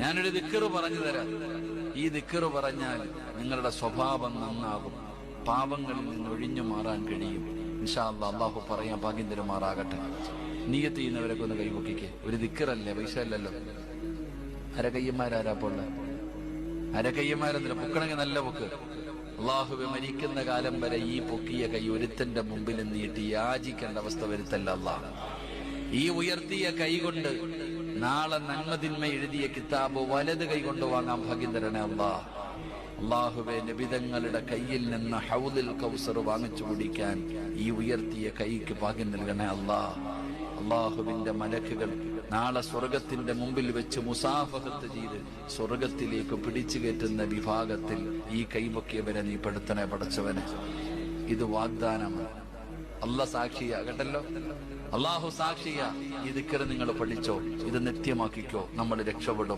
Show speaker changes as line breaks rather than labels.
ഞാനൊരു ദിക്കറ് പറഞ്ഞു തരാം. ഈ ദിക്കറ് പറഞ്ഞാൽ നിങ്ങളുടെ സ്വഭാവം നന്നാകും. പാപങ്ങളിൽ നിന്ന് ഒഴിഞ്ഞു മാറാൻ കഴിയും. ഇൻഷാ അല്ലാ അള്ളാഹു പറയാൻ ഭാഗ്യം തരുമാറാകട്ടെ നീയത്ത് ചെയ്യുന്നവരൊക്കെ ഒന്ന് കൈപൊക്കിക്കേ ഒരു ദിക്കറല്ലേ പൈസ അല്ലല്ലോ അരകയ്യന്മാരാരാ പോള്ള അരകയ്യന്മാരെന്നില്ല പൊക്കണമെങ്കിൽ നല്ല പൊക്ക്. അള്ളാഹുവെ മരിക്കുന്ന കാലം വരെ ഈ പൊക്കിയ കൈ ഒരുത്തന്റെ മുമ്പിൽ നീട്ടി യാചിക്കേണ്ട അവസ്ഥ വരുത്തല്ല അള്ളാഹ്. ഈ ഉയർത്തിയ കൈ കൊണ്ട് നാളെ നന്മതിന്മ എഴുതിയ കിതാബ് വലത് കൈ കൊണ്ടുവാങ്ങാൻ വാങ്ങാൻ ഭാഗ്യം തരണേ അള്ളാഹ് അള്ളാഹുബെ നബിതങ്ങളുടെ കയ്യിൽ നിന്ന് ഹൗദിൽ കൗസർ വാങ്ങിച്ചു കുടിക്കാൻ ഈ ഉയർത്തിയ കൈക്ക് ഭാഗ്യം നൽകണേ അള്ളാ. അള്ളാഹുവിന്റെ മലക്കുകൾ നാളെ സ്വർഗത്തിന്റെ മുമ്പിൽ വെച്ച് മുസാഫഹത്ത് ചെയ്ത് സ്വർഗത്തിലേക്ക് പിടിച്ചു കയറ്റുന്ന വിഭാഗത്തിൽ ഈ കൈപൊക്കിയവരെ നീ പെടുത്തണേ പടച്ചവനെ. ഇത് വാഗ്ദാനമാണ്. അല്ല സാക്ഷിയ കേട്ടല്ലോ? അള്ളാഹു സാക്ഷിയ ഈ ദിക്കറ് നിങ്ങൾ പഠിച്ചോ. ഇത് നിത്യമാക്കിക്കോ. നമ്മൾ രക്ഷപ്പെടും.